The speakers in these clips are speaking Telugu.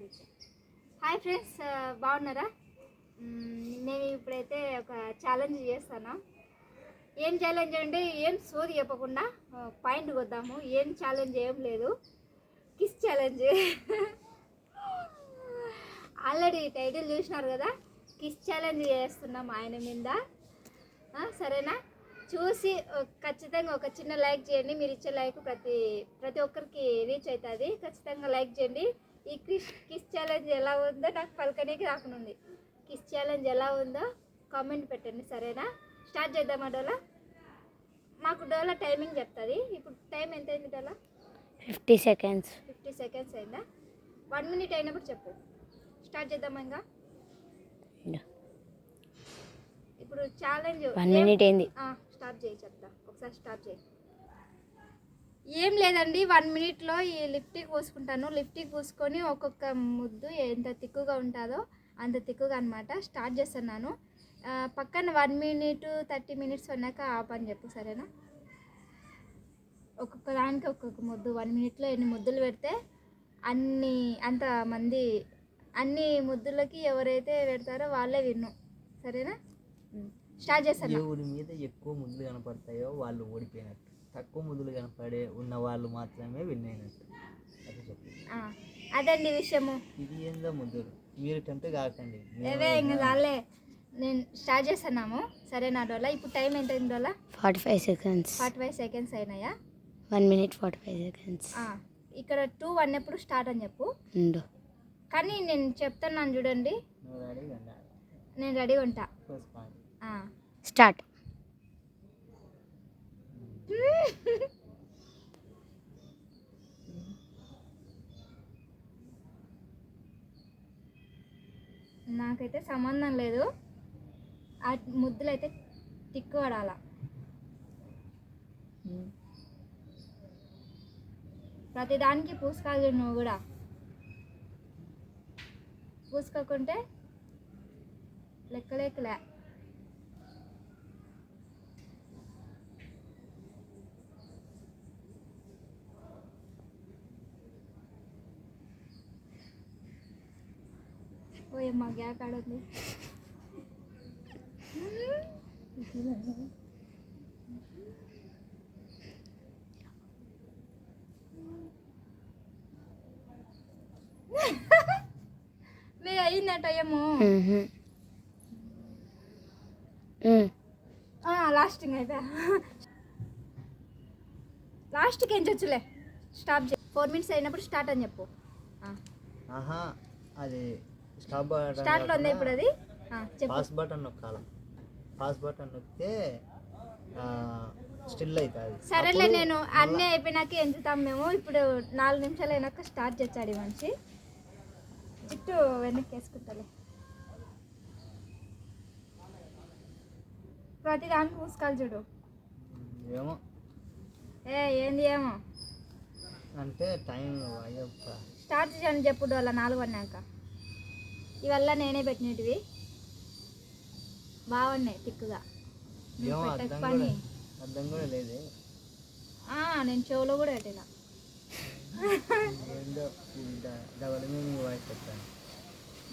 హాయ్ ఫ్రెండ్స్ బాగున్నారా? నేను ఇప్పుడైతే ఒక ఛాలెంజ్ చేస్తాను. ఏం ఛాలెంజ్ అంటే ఏం సోది చెప్పకుండా పాయింట్ కొద్దాము ఏం ఛాలెంజ్ ఏం లేదు. కిస్ ఛాలెంజ్ ఆల్రెడీ టైటిల్ చూసినారు కదా? కిస్ ఛాలెంజ్ చేస్తున్నాం ఆయన మీద. సరేనా? చూసి ఖచ్చితంగా ఒక చిన్న లైక్ చేయండి. మీరు ఇచ్చే లైక్ ప్రతి ప్రతి ఒక్కరికి రీచ్ అవుతుంది. ఖచ్చితంగా లైక్ చేయండి. ఈ కిస్ కిస్ ఛాలెంజ్ ఎలా ఉందో నాకు పలకనీకి రాకనుంది కిస్ ఛాలెంజ్ ఎలా ఉందో కామెంట్ పెట్టండి సరేనా? స్టార్ట్ చేద్దామా డోలా? మాకు డోలా టైమింగ్ చెప్తుంది. ఇప్పుడు టైం ఎంత అయింది డోలా? ఫిఫ్టీ సెకండ్స్ ఫిఫ్టీ సెకండ్స్ అయిందా? వన్ మినిట్ అయినప్పుడు చెప్పు. స్టార్ట్ చేద్దామా ఇంకా? ఇప్పుడు ఛాలెంజ్ వన్ మినిట్ అయింది. స్టార్ట్ చేయి చెప్తా. ఒకసారి స్టార్ట్ చేయి. ఏం లేదండి వన్ మినిట్లో ఈ లిప్టిక్ పూసుకుంటాను. లిప్టిక్ పూసుకొని ఒక్కొక్క ముద్దు ఎంత తిక్కుగా ఉంటుందో అంత తిక్కుగా అనమాట స్టార్ట్ చేస్తున్నాను. పక్కన వన్ మినిట్ థర్టీ మినిట్స్ ఉన్నాక ఆప్ అని చెప్పు సరేనా? ఒక్కొక్క దానికి ఒక్కొక్క ముద్దు వన్ మినిట్లో ఎన్ని ముద్దులు పెడితే అన్ని అంత మంది అన్ని ముద్దులకి ఎవరైతే పెడతారో వాళ్ళే విన్ను. సరేనా? స్టార్ట్ చేస్తాను ఎవరి మీద ఎక్కువ ముద్దులు కనపడతాయో వాళ్ళు ఓడిపోయినట్టు. తక్కువ ముద్దులు కనపడే ఉన్న వాళ్ళు మాత్రమే విన్ అయినట్టు అది చెప్పు. అదండి విషయము. ఇది ఏందో ముద్దులు మీరు టెంప్ట్ కాకండి. ఏవే ఇంకా చాలే నేను స్టార్ట్ చేస్తున్నాము. సరేనా డోలా. ఇప్పుడు టైం ఎంత అయింది డోలా? Forty five seconds. Forty five seconds అయినాయా? One minute forty five seconds. ఆ, ఇక్కడ టూ వన్ ఎప్పుడు స్టార్ట్ అని చెప్పు. కానీ నేను చెప్తున్నాను చూడండి. నేను రెడీగా ఉంటా. స్టార్ట్. నాకైతే సంబంధం లేదు. ఆ ముద్దులు అయితే తిక్కు పడాల ప్రతిదానికి పూసుకోవాలి నువ్వు కూడా. పూసుకోకుంటే లెక్కలేకలే. ఓయమ్మ గ్యాప్ ఆడుంది మే అయిందట ఏమో. లాస్టింగ్ అయితే లాస్ట్కి ఏం చచ్చులే స్టాప్ చే ఫోర్ మినిట్స్ అయినప్పుడు స్టార్ట్ అని చెప్పు. ఆహా అది స్టార్ట్లో ఉంది ఇప్పుడు అది? పాస్ బటన్ నొక్కాల. పాస్ బటన్ నొక్కితే స్టిల్ అవుతుంది సరేలే నేను అన్నీ అయిపోయినాక ఎంచుతాం మేము. ఇప్పుడు నాలుగు నిమిషాలు అయినాక స్టార్ట్ చేస్తాడు మనిషి. జుట్టు వెనక్కి వేసుకుంటాలే ప్రతి దానికి పూసుకోవాలి చూడు. ఏమో. ఏ ఏంది ఏమో? అంటే టైం స్టార్ట్ చేయని చెప్పుడు అలా నాలుగు అన్నాక. ఇవల్ల నేనే పెట్టినటివి. బాగున్నాయి తిక్కుగా. పని. అర్థం కూడా లేదే. ఆ, నేను చెవులో కూడా పెట్టిన. డబల్ మీనింగ్ వాయిస్ చెప్తాను.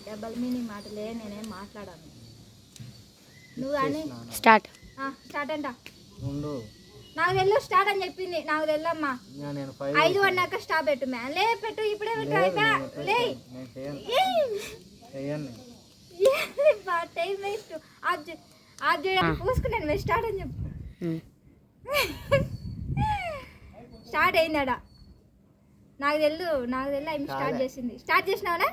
డబల్ మీనింగ్ మాటలే నేనేం మాట్లాడాను. నువ్వు కానీ స్టార్ట్. స్టార్ట్ అంట. ఉండు. నాకు తెల్లు స్టార్ట్ అని చెప్పింది నాకు తెల్లమ్మా ఐదు అన్నాక స్టాప్ పెట్టు మ్యా. లే పెట్టు ఇప్పుడే పెట్టు నేను లే పెట్టను. నేను చేయను చేయను నేను. టైం వేస్ట్ అది అది పూసుకున్నాను మీరు స్టార్ట్ అని చెప్పు. స్టార్ట్ అయిందాడ నాకు తెల్లు నాకు తెల్లు ఆమె స్టార్ట్. చేసింది. స్టార్ట్ చేసినావునా.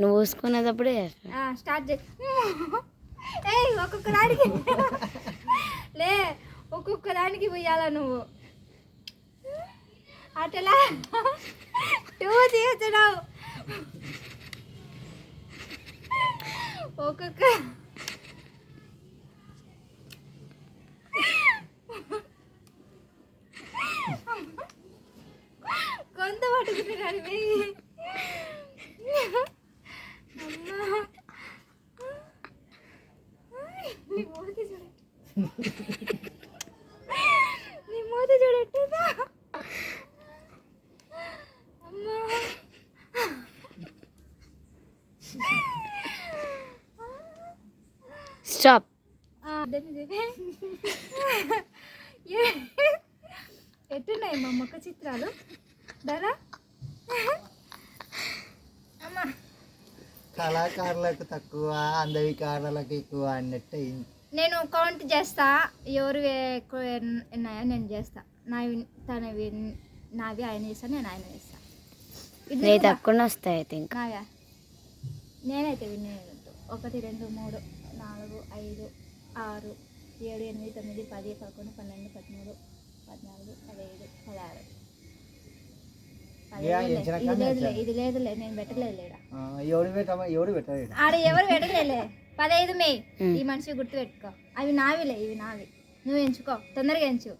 నువ్వు చూసుకునేటప్పుడే ఆ, స్టార్ట్ చే. ఏయ్ ఒక్కొక్క దానికి లే ఒక్కొక్క దానికి పోయాల నువ్వు? అటలా. టూ తీస్తున్నావు. ఒక్కొక్క కొంత పట్టుకుంటున్నాను అమ్మా నీ మూతి చూడు నీ మూతి చూడట్టుందా అమ్మా ఆ, దాన్ని చూపి. ఏ- ఎట్టున్నాయి మా మొక్క చిత్రాలు. అమ్మా. కళాకారులకు తక్కువ అందవికారులకు ఎక్కువ అన్నట్టు అయింది. నేను కౌంట్ చేస్తా ఎవరు ఎక్కువ ఉన్నాయో నేను చేస్తా. నావి తనవి నావి ఆయన చేస్తా నేను ఆయన చేస్తా. ఇది తక్కువ వస్తాయి ఐ థింక్ నావా? నేనైతే వినేది ఒకటి రెండు మూడు నాలుగు ఐదు ఆరు ఏడు ఎనిమిది తొమ్మిది పది పదకొండు పన్నెండు పదమూడు పద్నాలుగు పదిహేడు పదహారు ఇది లేదులే ఎంచాను. ఇది లేదులే నేను పెట్టలేదు లేడా ఎవడు పెట్టాడు ఆడ ఎవరు పెట్టలేలే పదహైదు మే. ఈ మనిషి గుర్తు పెట్టుకో అవి నావిలే ఇవి నావి నువ్వు ఎంచుకో తొందరగా ఎంచు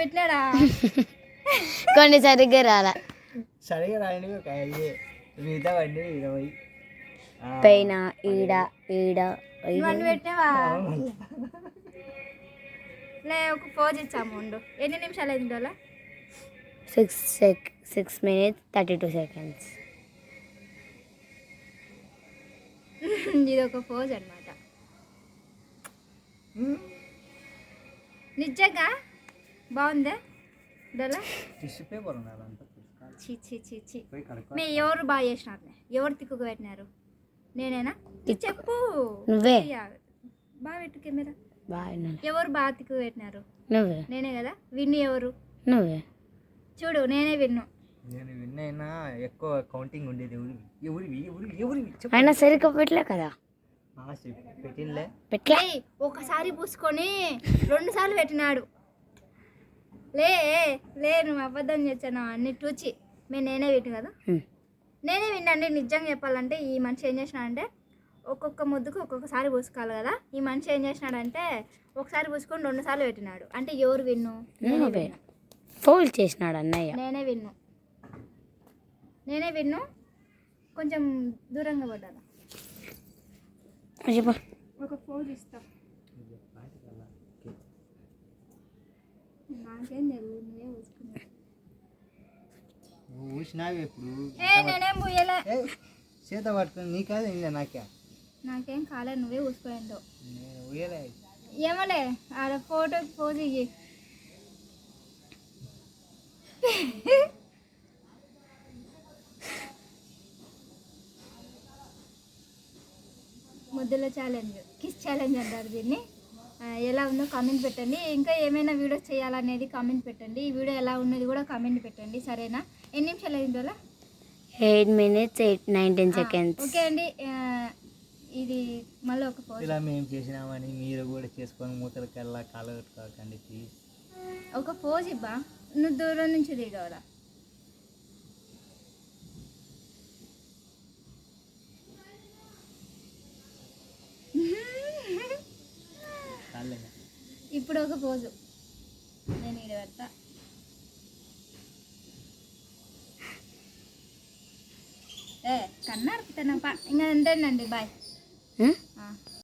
పెట్టినాడా కొన్ని సరిగ్గా రాలా సరిగా రాయండి ఒక ఐదు మిగతా వండి ఇరవై. ఆ, పైన ఈడ ఈడ ఇవన్నీ పెట్టినావా? లే ఒక పోజ్ ఇచ్చాము ఉండు. ఎన్ని నిమిషాలు అయింది Dola six sec six minutes thirty two seconds. ఇది ఒక పోజ్ అనమాట నిజంగా? బాగుందా? Dola tissue paper. చి చి చి చి. మే ఎవరు బాగా చేసినారు ఎవరు తిక్కుగా పెట్టినారు? నేనేనా? చెప్పు. నువ్వే. బాగా పెట్టు కెమెరా. బాగా ఎవరు బాగా తిక్కుగా పెట్టినారు? నువ్వే. నేనే కదా. విన్ను ఎవరు? నువ్వే. చూడు నేనే విన్ను. నేను విన్నైనా ఎక్కువ కౌంటింగ్ ఉండేది ఎవరివి? ఎవరివి? ఎవరివి? అయినా సరిగ్గా పెట్టలే కదా. పెట్టిందిలే పెట్టలే. ఒకసారి పూసుకొని రెండు సార్లు పెట్టినాడు. లే లే నువ్వు అబద్ధం చేశాను అన్ని టూచి మేము నేనే విన్ను కదా. నేనే విన్నాండి నిజంగా చెప్పాలంటే ఈ మనిషి ఏం చేసినాడంటే ఒక్కొక్క ముద్దుకు ఒక్కొక్కసారి పూసుకోవాలి కదా? ఈ మనిషి ఏం చేసినాడంటే ఒకసారి పూసుకొని రెండు సార్లు పెట్టినాడు. అంటే ఎవరు విన్ను? ఫోల్ చేసినాడు అన్నయ్య. నేనే విన్ను. నేనే విన్ను. కొంచెం దూరంగా పడ్డాను. ఒక ఫోన్ ఇస్తా. నాకేం తెలియదు ఊసినావి ఎప్పుడు చేత పట్టుకుని నీ కాదు ఇంకా నాకే. నాకేం కాలే నువ్వే ఊయలే. ఏమలే ఆడ ఫోటోకి పోజ్ ఇయ్యి. ముద్దుల ఛాలెంజ్ కిస్ ఛాలెంజ్ అంటారు దీన్ని. ఎలా ఉందో కామెంట్ పెట్టండి. ఇంకా ఏమైనా వీడియోస్ చేయాలనేది కామెంట్ పెట్టండి. ఈ వీడియో ఎలా ఉన్నది కూడా కామెంట్ పెట్టండి సరేనా? ఎన్ని నిమిషాలు అయింది Roja eight minutes eight nineteen seconds. Okay అండి. ఇది మళ్ళీ ఒక పోస్ట్ ఇలా మేము చేసినామని మీరు కూడా చేసుకొని మూతలకెల్లా కాలు కట్టుకోకండి ప్లీజ్ ఒక పోజ్ ఇవ్వా? నువ్వు దూరం నుంచి దిగవరా? ఇప్పుడు ఒక పోజు నేను ఈడ పెడతా ఏ కన్నారు ఇంకా అంతేనండి బాయ్